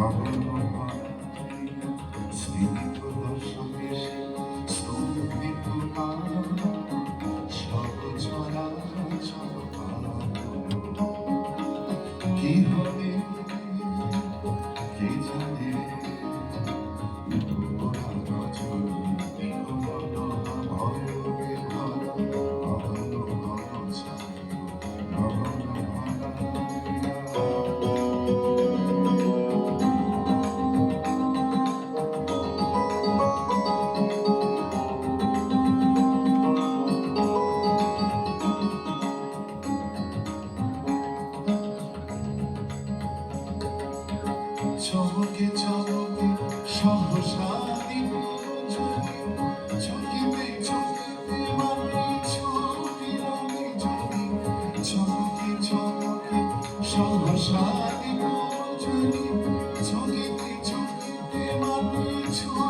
好。চমকে চমকে, সহসা দিন চমকিতে চমকিতে মানে ছবি আমি জানি চমকে চমকে সহসা দিন চমকিতে চমকিতে মানে ছবি